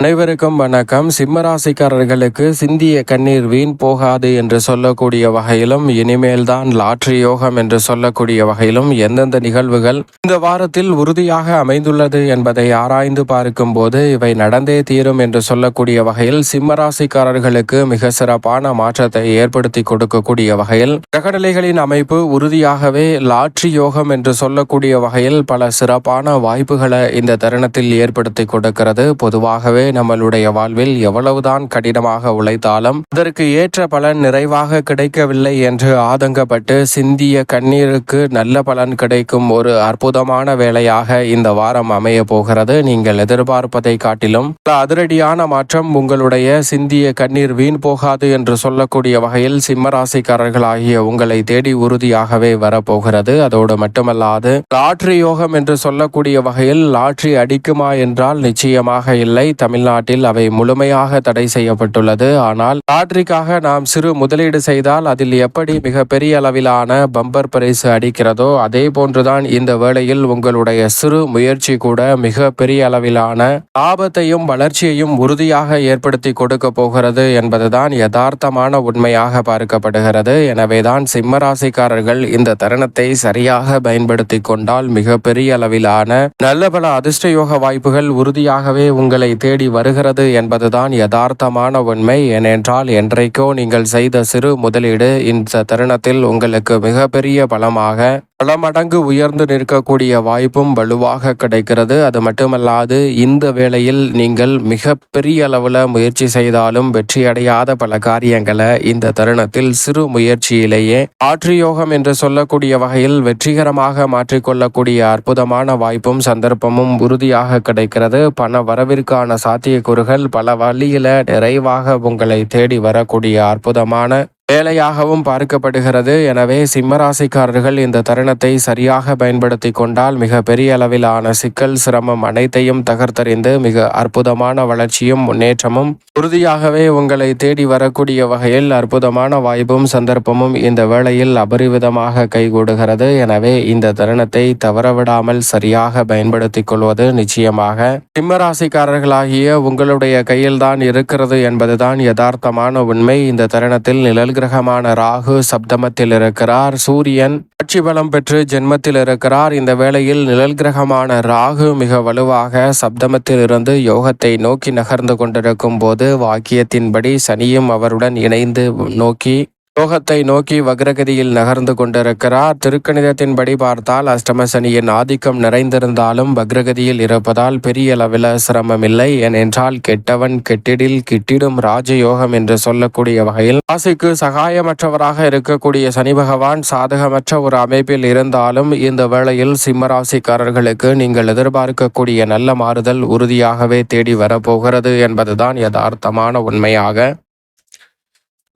அனைவருக்கும் வணக்கம். சிம்மராசிக்காரர்களுக்கு சிந்திய கண்ணீர் வீண் போகாது என்று சொல்லக்கூடிய வகையிலும் இனிமேல்தான் லாட்ரி யோகம் என்று சொல்லக்கூடிய வகையிலும் எந்தெந்த நிகழ்வுகள் இந்த வாரத்தில் உறுதியாக அமைந்துள்ளது என்பதை ஆராய்ந்து பார்க்கும் போது இவை நடந்தே தீரும் என்று சொல்லக்கூடிய வகையில் சிம்மராசிக்காரர்களுக்கு மிக சிறப்பான மாற்றத்தை ஏற்படுத்தி கொடுக்கக்கூடிய வகையில் கிரகநிலைகளின் அமைப்பு உறுதியாகவே லாட்ரி யோகம் என்று சொல்லக்கூடிய வகையில் பல சிறப்பான வாய்ப்புகளை இந்த தருணத்தில் ஏற்படுத்தி கொடுக்கிறது. பொதுவாகவே நம்மளுடைய வாழ்வில் எவ்வளவுதான் கடினமாக உழைத்தாலும் அதற்கு ஏற்ற பலன் நிறைவாக கிடைக்கவில்லை என்று ஆதங்கப்பட்டு சிந்திய கண்ணீருக்கு நல்ல பலன் கிடைக்கும் ஒரு அற்புதமான வேலையாக இந்த வாரம் அமைய போகிறது. நீங்கள் எதிர்பார்ப்பதை காட்டிலும் அதிரடியான மாற்றம் உங்களுடைய சிந்திய கண்ணீர் வீண் போகாது என்று சொல்லக்கூடிய வகையில் சிம்மராசிக்காரர்களாகிய உங்களை தேடி உறுதியாகவே வரப்போகிறது. அதோடு மட்டுமல்லாது லாட்ரி யோகம் என்று சொல்லக்கூடிய வகையில் லாட்ரி அடிக்குமா என்றால் நிச்சயமாக இல்லை. தமிழ் தமிழ்நாட்டில் அவை முழுமையாக தடை செய்யப்பட்டுள்ளது. ஆனால் லாட்ரிக்காக நாம் சிறு முதலீடு செய்தால் அதில் எப்படி மிக பெரிய அளவிலான பம்பர் பரிசு அடிக்கிறதோ அதே போன்றுதான் இந்த வேளையில் உங்களுடைய சிறு முயற்சி கூட மிக பெரிய அளவிலான ஆபத்தையும் வளர்ச்சியையும் உறுதியாக ஏற்படுத்தி கொடுக்க போகிறது என்பதுதான் யதார்த்தமான உண்மையாக பார்க்கப்படுகிறது. எனவேதான் சிம்மராசிக்காரர்கள் இந்த தருணத்தை சரியாக பயன்படுத்தி கொண்டால் மிக பெரிய அளவிலான நல்ல பல அதிர்ஷ்டயோக வாய்ப்புகள் உறுதியாகவே உங்களை தேடி வருகிறது என்பதுதான் யதார்த்தமான உண்மை. ஏனென்றால் என்றைக்கோ நீங்கள் செய்த சிறு முதலீடு இந்த தருணத்தில் உங்களுக்கு மிகப்பெரிய பலமாக பல மடங்கு உயர்ந்து நிற்கக்கூடிய வாய்ப்பும் வலுவாக கிடைக்கிறது. அது மட்டுமல்லாது இந்த வேளையில் நீங்கள் மிக பெரிய அளவில் முயற்சி செய்தாலும் வெற்றி அடையாத பல காரியங்களை இந்த தருணத்தில் சிறு முயற்சியிலேயே ஆற்றியோகம் என்று சொல்லக்கூடிய வகையில் வெற்றிகரமாக மாற்றிக்கொள்ளக்கூடிய அற்புதமான வாய்ப்பும் சந்தர்ப்பமும் உறுதியாக கிடைக்கிறது. பண வரவிற்கான சாத்தியக்கூறுகள் பல வழியில நிறைவாக உங்களை தேடி வரக்கூடிய அற்புதமான வேலையாகவும் பார்க்கப்படுகிறது. எனவே சிம்மராசிக்காரர்கள் இந்த தருணத்தை சரியாக பயன்படுத்தி கொண்டால் மிக பெரிய அளவிலான சிக்கல் சிரமம் அனைத்தையும் தகர்த்தறிந்து மிக அற்புதமான வளர்ச்சியும் முன்னேற்றமும் உறுதியாகவே உங்களை தேடி வரக்கூடிய வகையில் அற்புதமான வாய்ப்பும் சந்தர்ப்பமும் இந்த வேளையில் அபரிவிதமாக கைகூடுகிறது. எனவே இந்த தருணத்தை தவறவிடாமல் சரியாக பயன்படுத்திக் கொள்வது நிச்சயமாக. சிம்மராசிக்காரர்களாகிய உங்களுடைய கையில்தான் இருக்கிறது என்பதுதான் யதார்த்தமான உண்மை. இந்த தருணத்தில் நிழல் கிரகமான ராகு சப்தமத்தில் இருக்கிறார். சூரியன் ஆட்சி பலம் பெற்று ஜென்மத்தில் இருக்கிறார். இந்த வேளையில் நிழல் கிரகமான ராகு மிக வலுவாக சப்தமத்தில் இருந்து யோகத்தை நோக்கி நகர்ந்து கொண்டிருக்கும் போது வாக்கியத்தின்படி சனியும் அவருடன் இணைந்து நோக்கி யோகத்தை நோக்கி வக்ரகதியில் நகர்ந்து கொண்டிருக்கிறார். திருக்கணிதத்தின்படி பார்த்தால் அஷ்டம சனியின் ஆதிக்கம் நிறைந்திருந்தாலும் வக்ரகதியில் இருப்பதால் பெரிய அளவில் சிரமம் இல்லை ஏனென்றால் கெட்டவன் கெட்டிடில் கிட்டிடும் ராஜயோகம் என்று சொல்லக்கூடிய வகையில் ராசிக்கு சகாயமற்றவராக இருக்கக்கூடிய சனி பகவான் சாதகமற்ற ஒரு அமைப்பில் இருந்தாலும் இந்த வேளையில் சிம்மராசிக்காரர்களுக்கு நீங்கள் எதிர்பார்க்கக்கூடிய நல்ல மாறுதல் உறுதியாகவே தேடி வரப்போகிறது என்பதுதான் யதார்த்தமான உண்மையாக.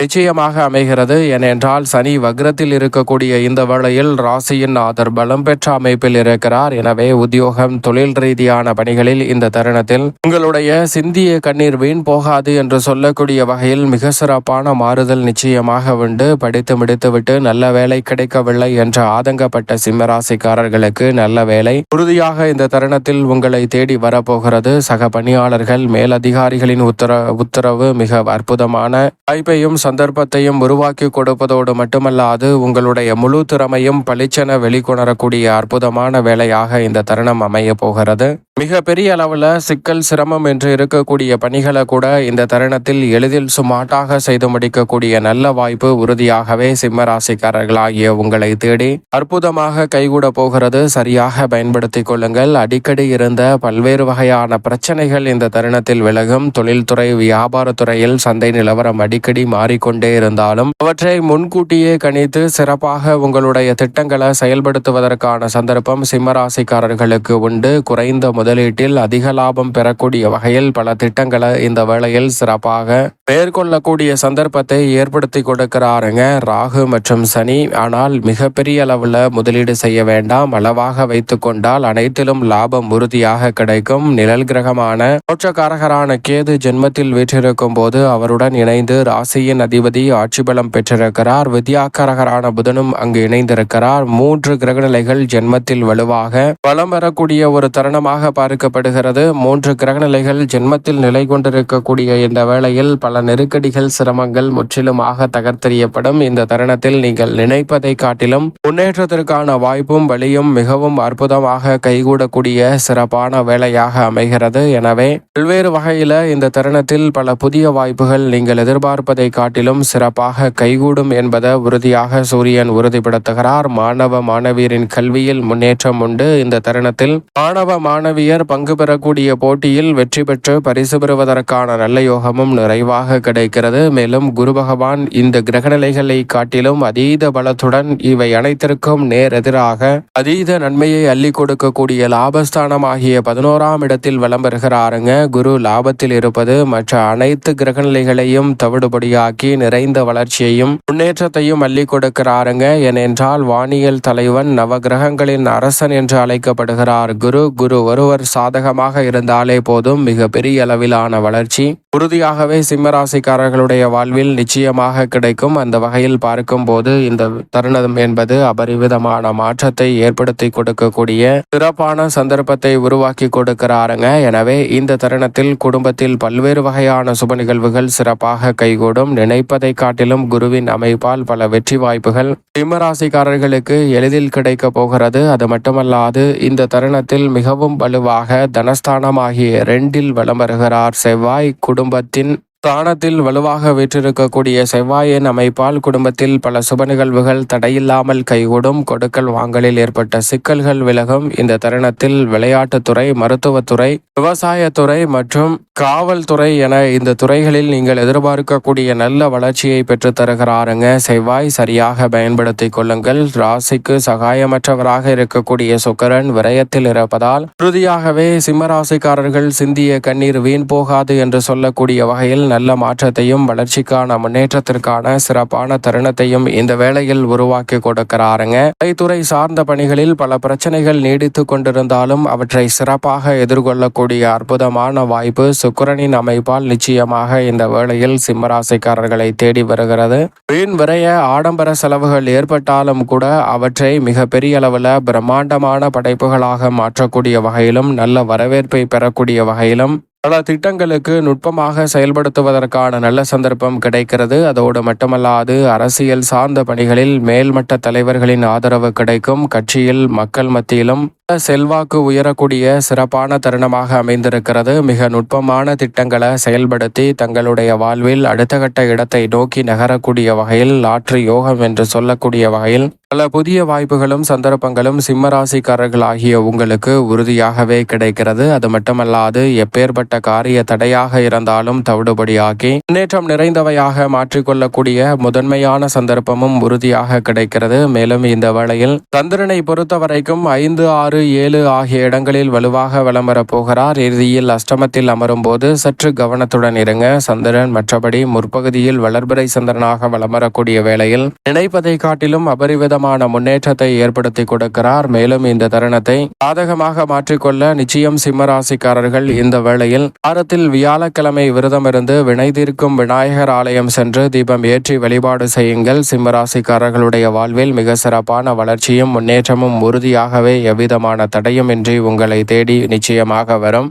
நிச்சயமாக அமைகிறது. ஏனென்றால் சனி வக்ரத்தில் இருக்கக்கூடிய இந்த வேளையில் ராசியின் ஆதர் பலம் பெற்ற அமைப்பில் இருக்கிறார். எனவே உத்தியோகம் தொழில் ரீதியான பணிகளில் இந்த தருணத்தில் உங்களுடைய சிந்திய கண்ணீர் வீண் போகாது என்று சொல்லக்கூடிய வகையில் மிக சிறப்பான மாறுதல் நிச்சயமாக உண்டு. படித்து முடித்துவிட்டு நல்ல வேலை கிடைக்கவில்லை என்று ஆதங்கப்பட்ட சிம்மராசிக்காரர்களுக்கு நல்ல வேலை. உறுதியாக இந்த தருணத்தில் உங்களை தேடி வரப்போகிறது. சக பணியாளர்கள் மேலதிகாரிகளின் உத்தர உத்தரவு மிக அற்புதமான வாய்ப்பையும் சந்தர்ப்பத்தையும் உருவாக்கி கொடுப்பதோடு மட்டுமல்லாது உங்களுடைய முழு திறமையும் பளிச்சென வெளிக்கொணரக்கூடிய அற்புதமான வேலையாக இந்த தருணம் அமைய போகிறது. மிக பெரிய அளவில் சிக்கல் சிரமம் என்று இருக்கக்கூடிய பணிகளை கூட இந்த தருணத்தில் எளிதில் சுமாட்டாக செய்து முடிக்கக்கூடிய நல்ல வாய்ப்பு உறுதியாகவே சிம்மராசிக்காரர்களாகிய உங்களை தேடி அற்புதமாக கைகூட போகிறது. சரியாக பயன்படுத்திக் கொள்ளுங்கள். அடிக்கடி இருந்த பல்வேறு வகையான பிரச்சனைகள் இந்த தருணத்தில் விலகும். தொழில்துறை வியாபாரத்துறையில் சந்தை நிலவரம் அடிக்கடி மாறிக்கொண்டே இருந்தாலும் அவற்றை முன்கூட்டியே கணித்து சிறப்பாக உங்களுடைய திட்டங்களை செயல்படுத்துவதற்கான சந்தர்ப்பம் சிம்மராசிக்காரர்களுக்கு உண்டு. குறைந்த முதல் முதலீட்டில் அதிக லாபம் பெறக்கூடிய வகையில் பல திட்டங்களை இந்த வேளையில் சிறப்பாக மேற்கொள்ளக்கூடிய சந்தர்ப்பத்தை ஏற்படுத்தி கொடுக்கிறாருங்க. ராகு மற்றும் சனி ஆனால் மிகப்பெரிய அளவில் முதலீடு செய்ய வேண்டாம். அளவாக வைத்து கொண்டால் அனைத்திலும் லாபம் உறுதியாக கிடைக்கும். நிழல் கிரகமான மோட்சக்காரகரான கேது ஜென்மத்தில் வீற்றிருக்கும் போது அவருடன் இணைந்து ராசியின் அதிபதி ஆட்சி பலம் பெற்றிருக்கிறார். வித்யாக்காரகரான புதனும் அங்கு இணைந்திருக்கிறார். மூன்று கிரகநிலைகள் ஜென்மத்தில் வலுவாக வலம் வரக்கூடிய ஒரு தருணமாக பார்க்கப்படுகிறது மூன்று கிரகநிலைகள் ஜென்மத்தில் நிலை கொண்டிருக்கக்கூடிய இந்த வேளையில் பல நெருக்கடிகள் சிரமங்கள் முற்றிலுமாக தகர்த்தெறியப்படும். இந்த தருணத்தில் நீங்கள் நினைப்பதை காட்டிலும் முன்னேற்றத்திற்கான வாய்ப்பும் வழியும் மிகவும் அற்புதமாக கைகூடக்கூடிய சிறப்பான வேலையாக அமைகிறது. எனவே பல்வேறு வகையில இந்த தருணத்தில் பல புதிய வாய்ப்புகள் நீங்கள் எதிர்பார்ப்பதை காட்டிலும் சிறப்பாக கைகூடும் என்பதை உறுதியாக சூரியன் உறுதிப்படுத்துகிறார். மாணவ மாணவியரின் கல்வியில் முன்னேற்றம் உண்டு. இந்த தருணத்தில் மாணவ மாணவி மாணவியர் பங்கு பெறக்கூடிய போட்டியில் வெற்றி பெற்று பரிசு பெறுவதற்கான நல்ல யோகமும் நிறைவாக கிடைக்கிறது. மேலும் குரு பகவான் இந்த கிரகநிலைகளை காட்டிலும் அதீத பலத்துடன் இவை அனைத்திற்கும் நேர் எதிராக அதீத நன்மையை அள்ளி கொடுக்கக்கூடிய லாபஸ்தானமாகிய பதினோராம் இடத்தில் வலம் பெறுகிறாருங்க குரு லாபத்தில் இருப்பது மற்ற அனைத்து கிரகநிலைகளையும் தவிடுபடியாக்கி நிறைந்த வளர்ச்சியையும் முன்னேற்றத்தையும் அள்ளி கொடுக்கிறாருங்க. ஏனென்றால் வானியல் தலைவன் நவகிரகங்களின் அரசன் என்று அழைக்கப்படுகிறார் குரு. குரு ஒருவர் சாதகமாக இருந்தாலே போதும் மிக பெரிய அளவிலான வளர்ச்சி. உறுதியாகவே சிம்மராசிக்காரர்களுடைய வாழ்வில் நிச்சயமாக கிடைக்கும். அந்த வகையில் பார்க்கும்போது இந்த தருணம் என்பது அபரிவிதமான மாற்றத்தை ஏற்படுத்தி கொடுக்கக்கூடிய சிறப்பான சந்தர்ப்பத்தை உருவாக்கி கொடுக்கிறாருங்க. எனவே இந்த தருணத்தில் குடும்பத்தில் பல்வேறு வகையான சுப நிகழ்வுகள் சிறப்பாக கைகூடும். நினைப்பதை காட்டிலும் குருவின் அமைப்பால் பல வெற்றி வாய்ப்புகள் சிம்மராசிக்காரர்களுக்கு எளிதில் கிடைக்க போகிறது. அது மட்டுமல்லாது இந்த தருணத்தில் மிகவும் வலுவாக தனஸ்தானமாகிய ரெண்டில் வலம் வருகிறார் செவ்வாய். குடும்பத்தின் ஸ்தானத்தில் வலுவாக வீற்றிருக்கக்கூடிய செவ்வாயின் அமைப்பால் குடும்பத்தில் பல சுப நிகழ்வுகள் தடையில்லாமல் கைகூடும் கொடுக்கல் வாங்கலில் ஏற்பட்ட சிக்கல்கள் விலகும். இந்த தருணத்தில் விளையாட்டுத்துறை மருத்துவத்துறை விவசாயத்துறை மற்றும் காவல்துறை என இந்த துறைகளில் நீங்கள் எதிர்பார்க்கக்கூடிய நல்ல வளர்ச்சியை பெற்றுத் தருகிறாருங்க. செவ்வாய் சரியாக பயன்படுத்திக் கொள்ளுங்கள். ராசிக்கு சகாயமற்றவராக இருக்கக்கூடிய சுக்கரன் விரயத்தில் இருப்பதால் உறுதியாகவே சிம்மராசிக்காரர்கள் சிந்திய கண்ணீர் வீண் போகாது என்று சொல்லக்கூடிய வகையில் நல்ல மாற்றத்தையும் வளர்ச்சிக்கான முன்னேற்றத்திற்கான சிறப்பான தருணத்தையும் இந்த வேளையில் உருவாக்கி கொடுக்கிறாருங்க. கலைத்துறை சார்ந்த பணிகளில் பல பிரச்சனைகள் நீடித்து கொண்டிருந்தாலும் அவற்றை சிறப்பாக எதிர்கொள்ளக்கூடிய அற்புதமான வாய்ப்பு சுக்கிரனின் அமைப்பால் நிச்சயமாக இந்த வேளையில் சிம்மராசிக்காரர்களை தேடி வருகிறது. வீண் விரைய ஆடம்பர செலவுகள் ஏற்பட்டாலும் கூட அவற்றை மிக பெரிய அளவில் பிரம்மாண்டமான படைப்புகளாக மாற்றக்கூடிய வகையிலும் நல்ல வரவேற்பை பெறக்கூடிய வகையிலும் பல திட்டங்களுக்கு நுட்பமாக செயல்படுத்துவதற்கான நல்ல சந்தர்ப்பம் கிடைக்கிறது. அதோடு மட்டுமல்லாது அரசியல் சார்ந்த பணிகளில் மேல்மட்ட தலைவர்களின் ஆதரவு கிடைக்கும். கட்சியில் மக்கள் மத்தியிலும் செல்வாக்கு உயரக்கூடிய சிறப்பான தருணமாக அமைந்திருக்கிறது. மிக நுட்பமான திட்டங்களை செயல்படுத்தி தங்களுடைய வாழ்வில் அடுத்த கட்ட இடத்தை நோக்கி நகரக்கூடிய வகையில் ஆற்று யோகம் என்று சொல்லக்கூடிய வகையில் பல புதிய வாய்ப்புகளும் சந்தர்ப்பங்களும் சிம்மராசிக்காரர்களாகிய உங்களுக்கு உறுதியாகவே கிடைக்கிறது. அது மட்டுமல்லாது எப்பேற்பட்ட காரிய தடையாக இருந்தாலும் தவிடுபடியாக்கி முன்னேற்றம் நிறைந்தவையாக மாற்றிக்கொள்ளக்கூடிய முதன்மையான சந்தர்ப்பமும் உறுதியாக கிடைக்கிறது. மேலும் இந்த வேளையில் சந்திரனை பொறுத்தவரைக்கும் ஐந்து ஆறு ஏழு ஆகிய இடங்களில் வலுவாக வலம் போகிறார். இறுதியில் அஷ்டமத்தில் அமரும் போது சற்று கவனத்துடன் இருங்க. சந்திரன் மற்றபடி முற்பகுதியில் வளர்பிறை சந்திரனாக வலம் வரக்கூடிய வேளையில் நினைப்பதை காட்டிலும் அபரிவிதம் அபரிவிதமான முன்னேற்றத்தை ஏற்படுத்தி கொடுக்கிறார். மேலும் இந்த தருணத்தை சாதகமாக மாற்றிக்கொள்ள நிச்சயம் சிம்மராசிக்காரர்கள் இந்த வேளையில் வாரத்தில் வியாழக்கிழமை விரதமிருந்து வினை தீர்க்கும் விநாயகர் ஆலயம் சென்று தீபம் ஏற்றி வழிபாடு செய்யுங்கள். சிம்மராசிக்காரர்களுடைய வாழ்வில் மிக சிறப்பான வளர்ச்சியும் முன்னேற்றமும் உறுதியாகவே எவ்விதமான தடையும் இன்றி உங்களை தேடி நிச்சயமாக வரும்.